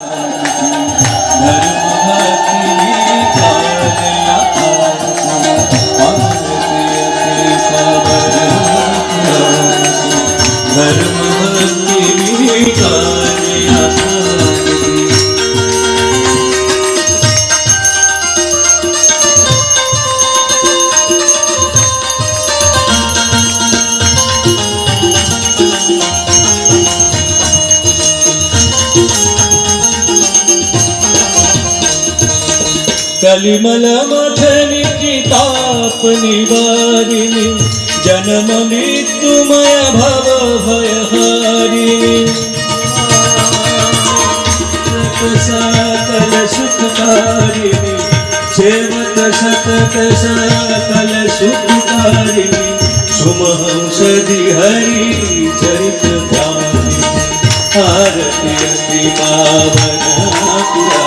Thank you. चली मल मथन अपनी बारी जन्म मृत्यु मय भव भय हरी सतल सुखकारी सेवत सतत सतल सुखकारी सुमहंस हरी चरित आरती बाबा पिया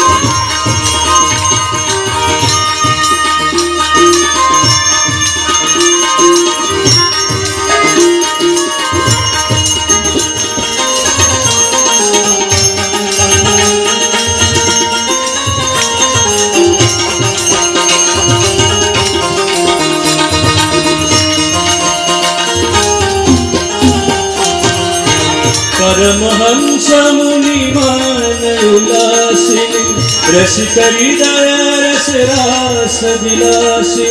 रसि करी दया रस रास विलासी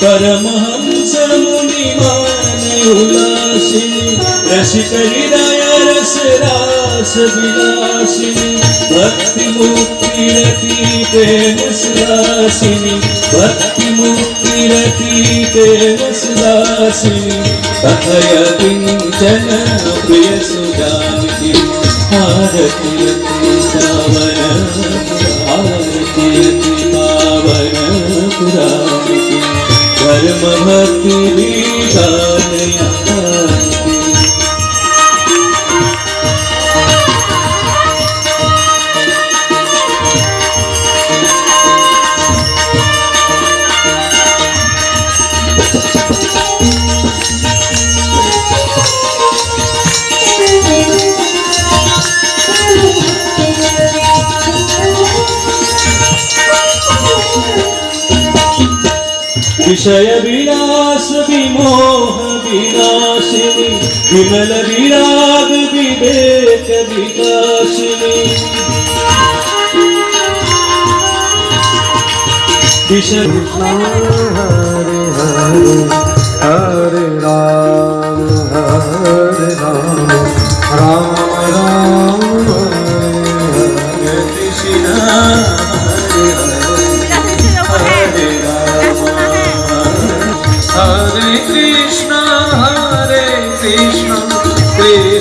परम हंस मुनि मान उलासी रसि करी दया रस रास विलासी भक्ति मुक्ति रति प्रेम सुलासी भक्ति मुक्ति रतिसदासि कथय किञ्चन प्रियसुदासि आरतिरति सावन आरतिरति पावन पुराणि कर्मभक्ति विषय विलास विमोह विनाशिनी विमल विराग विवेक विनाशिनी कृष्ण हरे हरे हरे राम हरे राम राम राम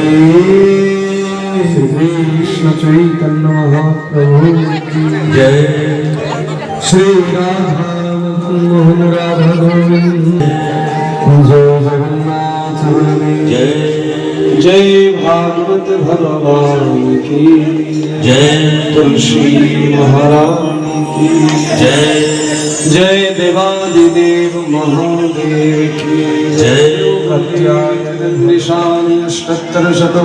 श्री कृष्ण चैतन्य महाप्रभु जय श्री राधा मोहन राधा गोविंद जय जगन्नाथ जय जय भागवत भगवान की जय तुलसी महाराज জয় জয় দেবাদিদেব মহাদেব জয় প্রত্যায়ন শত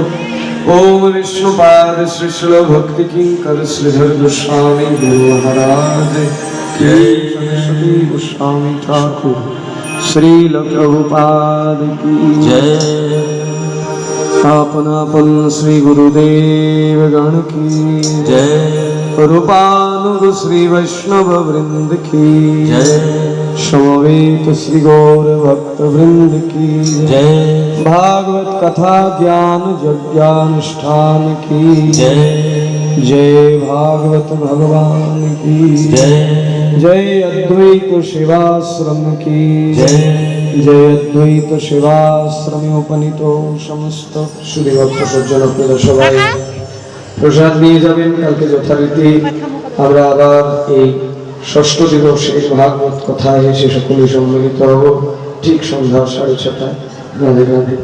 ওম বিষ্ণুপাদ শ্রীশল ভক্তি কিঙ্কর শ্রীধর গোস্বামী গুরু মহারাজ সরস্বতী গোস্বামী ঠাকুর श्रील प्रभुपाद की जय आपनापन श्री गुरुदेव गण की जय रूपानुग श्री वैष्णव वृंद की जय समवेत श्री गौर भक्त वृंद की जय भागवत कथा ज्ञान यज्ञानुष्ठान की जय जय भागवत भगवान की जय जय अद्वैत शिवाश्रम की जय जय अद्वैत शिवाश्रमे उपनीत समस्त श्री भक्त सज्जन प्रिय सबाई প্রসাদ নিয়ে যাবেন কালকে যথারীতি আমরা আবার এই ষষ্ঠ দিবসে ভাগবত কথায় সে সকলে সম্মিলিত হব ঠিক সন্ধ্যা সাড়ে ছটায় রাধে রাধে